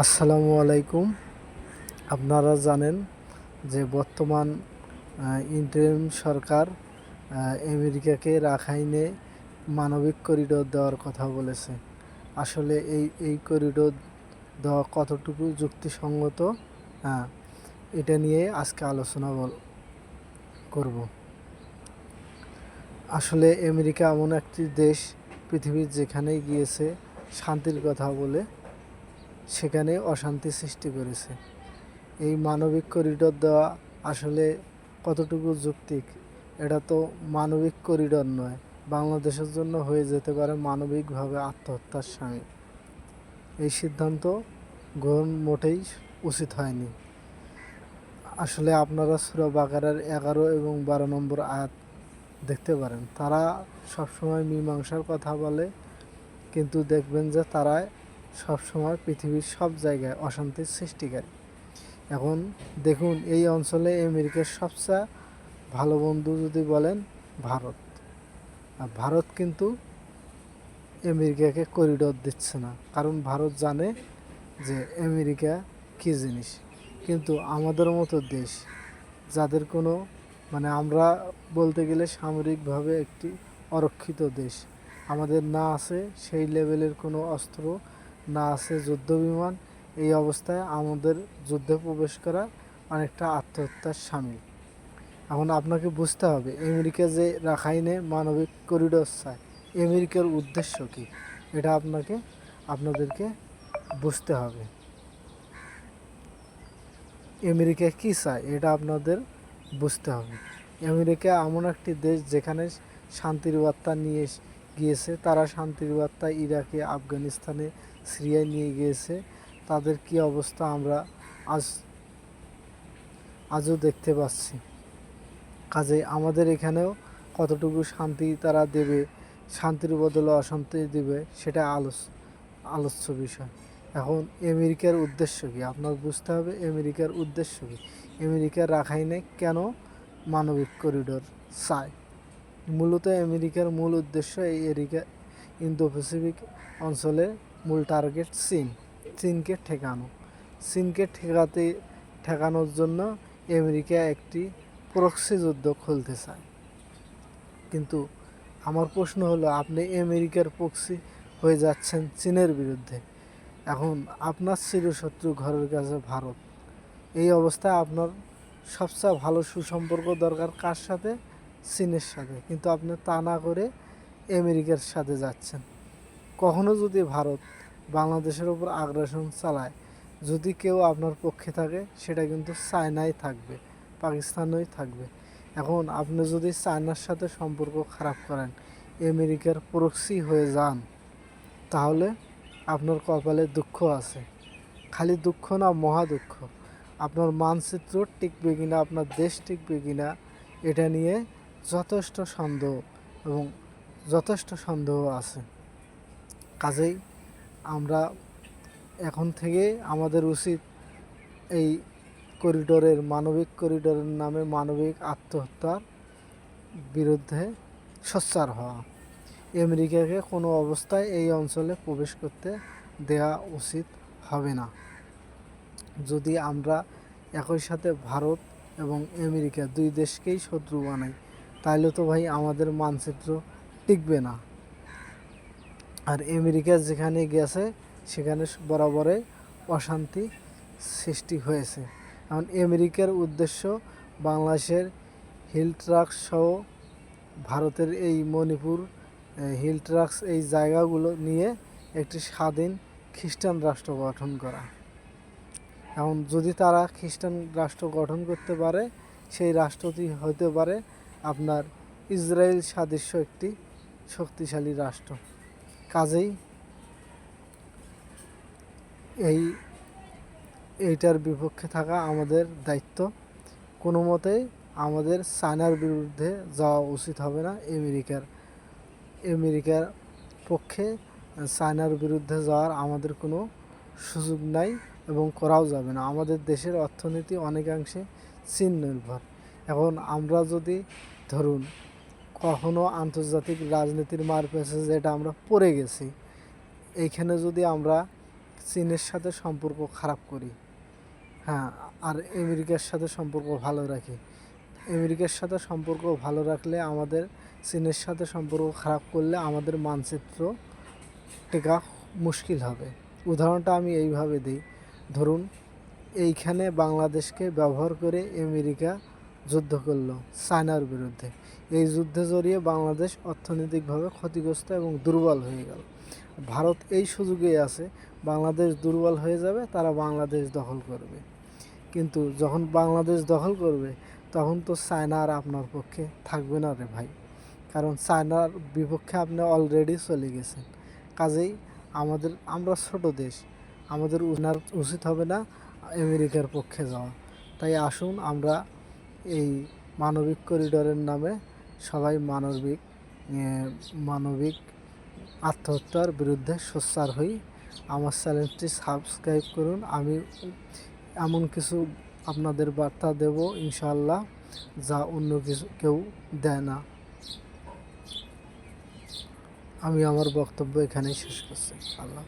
আসসালামু আলাইকুম। আপনারা জানেন যে বর্তমান ইন্টারিম সরকার আমেরিকাকে রাখাইনে মানবিক করিডোর দেওয়ার কথা বলেছে। আসলে এই এই করিডোর দেওয়া কতটুকু যুক্তিসঙ্গত? হ্যাঁ এটা নিয়ে আজকে আলোচনা করব। আসলে আমেরিকা এমন একটি দেশ, পৃথিবীর যেখানেই গিয়েছে, শান্তির কথা বলে সেখানে অশান্তি সৃষ্টি করেছে। এই মানবিক করিডোর দেওয়া আসলে কতটুকু যৌক্তিক, এটা তো মানবিক করিডোর নয়। বাংলাদেশের জন্য হয়ে যেতে পারে মানবিকভাবে আত্মহত্যার স্বামী। এই সিদ্ধান্ত গ্রহণ মোটেই উচিত হয়নি। আসলে আপনারা সুরা বাকারার এগারো এবং বারো নম্বর আয়াত দেখতে পারেন। তারা সবসময় মীমাংসার কথা বলে, কিন্তু দেখবেন যে তারা সবসময় পৃথিবীর সব জায়গায় অশান্তির সৃষ্টিকারী। এখন দেখুন, এই অঞ্চলে আমেরিকার সবচেয়ে ভালো বন্ধু যদি বলেন ভারত। আর ভারত কিন্তু আমেরিকাকে করিডোর দিচ্ছে না। কারণ ভারত জানে যে আমেরিকা কী জিনিস। কিন্তু আমাদের মতো দেশ, যাদের কোনো মানে আমরা বলতে গেলে সামরিকভাবে একটি অরক্ষিত দেশ, আমাদের না আছে সেই লেভেলের কোনো অস্ত্র না আছে যুদ্ধ বিমান এই অবস্থায় আমাদের যুদ্ধে প্রবেশ করা অনেকটা আত্মহত্যার সামিল। এখন আপনাকে বুঝতে হবে, আমেরিকা যে রাখাইনে মানবিক করিডোর চায়, আমেরিকার উদ্দেশ্য কী? এটা আপনাকে, আপনাদেরকে বুঝতে হবে। আমেরিকা কী চায়, এটা আপনাদের বুঝতে হবে। আমেরিকা এমন একটি দেশ যেখানে শান্তির বার্তা নিয়ে গিয়েছে, তারা শান্তির বার্তা ইরাকে, আফগানিস্তানে, সিরিয়ায় নিয়ে গিয়েছে। তাদের কি অবস্থা আমরা আজ, আজও দেখতে পাচ্ছি। কাজে আমাদের এখানেও কতটুকু শান্তি তারা দেবে, শান্তির বদলে অশান্তি দেবে, সেটা আলোচ, আলোচ্য বিষয়। এখন আমেরিকার উদ্দেশ্য কী? আপনার বুঝতে হবে আমেরিকার উদ্দেশ্য কী? আমেরিকার রাখাইনে কেন মানবিক করিডোর চায়? মূলত আমেরিকার মূল উদ্দেশ্য এই এরিকা ইন্দো প্যাসিফিক অঞ্চলের মূল টার্গেট চীন, চীনকে ঠেকানো। চীনকে ঠেকাতে, ঠেকানোর জন্য আমেরিকা একটি প্রক্সি যুদ্ধ খুলতে চায়। কিন্তু আমার প্রশ্ন হলো, আপনি আমেরিকার প্রক্সি হয়ে যাচ্ছেন চীনের বিরুদ্ধে। এখন আপনার চিরশত্রু ঘরের কাছে ভারত। এই অবস্থায় আপনার সবচেয়ে ভালো সুসম্পর্ক দরকার কার সাথে? চীনের সাথে। কিন্তু আপনি তা না করে আমেরিকার সাথে যাচ্ছেন। কখনো যদি ভারত বাংলাদেশের ওপর আগ্রাসন চালায়, যদি কেউ আপনার পক্ষে থাকে, সেটা কিন্তু চায়নাই থাকবে, পাকিস্তানই থাকবে। এখন আপনি যদি চায়নার সাথে সম্পর্ক খারাপ করেন, আমেরিকার প্রক্সি হয়ে যান, তাহলে আপনার কপালে দুঃখ আছে। খালি দুঃখ না, মহা দুঃখ। আপনার মানচিত্র টিকবে কিনা, আপনার দেশ টিকবে কিনা, এটা নিয়ে যথেষ্ট সন্দেহ এবং যথেষ্ট সন্দেহ আছে। কাজেই আমরা এখন থেকে আমাদের উচিত এই করিডোরের, মানবিক করিডোরের নামে মানবিক আত্মহত্যার বিরুদ্ধে সোচ্চার হওয়া। আমেরিকাকে কোনো অবস্থায় এই অঞ্চলে প্রবেশ করতে দেওয়া উচিত হবে না। যদি আমরা একই সাথে ভারত এবং আমেরিকা দুই দেশকেই শত্রু বানাই তাহলে তো ভাই আমাদের মানচিত্র টিকবে না। আর আমেরিকা যেখানে গেছে, সেখানে বরাবরে অশান্তি সৃষ্টি হয়েছে। এখন আমেরিকার উদ্দেশ্য বাংলাদেশের হিল ট্রাক সহ ভারতের এই মণিপুর হিল ট্রাক্স এই জায়গাগুলো নিয়ে একটি স্বাধীন খ্রিস্টান রাষ্ট্র গঠন করা। এখন যদি তারা খ্রিস্টান রাষ্ট্র গঠন করতে পারে, সেই রাষ্ট্রটি হতে পারে আপনার ইসরায়েল সাদৃশ্য একটি শক্তিশালী রাষ্ট্র। কাজেই এই, এইটার বিপক্ষে থাকা আমাদের দায়িত্ব। কোনো মতেই আমাদের চায়নার বিরুদ্ধে যাওয়া উচিত হবে না। আমেরিকার আমেরিকার পক্ষে চায়নার বিরুদ্ধে যাওয়ার আমাদের কোনো সুযোগ নাই এবং করাও যাবে না। আমাদের দেশের অর্থনীতি অনেকাংশে চীন নির্ভর। এখন আমরা যদি ধরুন, কখনো আন্তর্জাতিক রাজনীতির মার পেছে যেটা আমরা পড়ে গেছি, এইখানে যদি আমরা চীনের সাথে সম্পর্ক খারাপ করি হ্যাঁ আর আমেরিকার সাথে সম্পর্ক ভালো রাখি, আমেরিকার সাথে সম্পর্ক ভালো রাখলে আমাদের, চীনের সাথে সম্পর্ক খারাপ করলে আমাদের মানচিত্র টেকা মুশকিল হবে। উদাহরণটা আমি এইভাবে দিই, ধরুন, এইখানে বাংলাদেশকে ব্যবহার করে আমেরিকা যুদ্ধ করল চায়নার বিরুদ্ধে। এই যুদ্ধে জড়িয়ে বাংলাদেশ অর্থনৈতিকভাবে ক্ষতিগ্রস্ত এবং দুর্বল হয়ে গেল। ভারত এই সুযোগে আছে, বাংলাদেশ দুর্বল হয়ে যাবে, তারা বাংলাদেশ দখল করবে। কিন্তু যখন বাংলাদেশ দখল করবে, তখন তো চায়না আর আপনার পক্ষে থাকবে না রে ভাই। কারণ চায়নার বিপক্ষে আপনি অলরেডি চলে গেছেন। কাজেই আমাদের, আমরা ছোট দেশ, আমাদের উনার উচিত হবে না আমেরিকার পক্ষে যাওয়া। তাই আসুন আমরা এই মানবিক করিডোরের নামে সবাই মানবিক মানবিক আত্মহত্যার বিরুদ্ধে সোচ্চার হই। আমার চ্যানেলটি সাবস্ক্রাইব করুন। আমি এমন কিছু আপনাদের বার্তা দেব ইনশাল্লাহ যা অন্য কিছু কেউ দেয় না। আমি আমার বক্তব্য এখানেই শেষ করছি। আল্লাহ।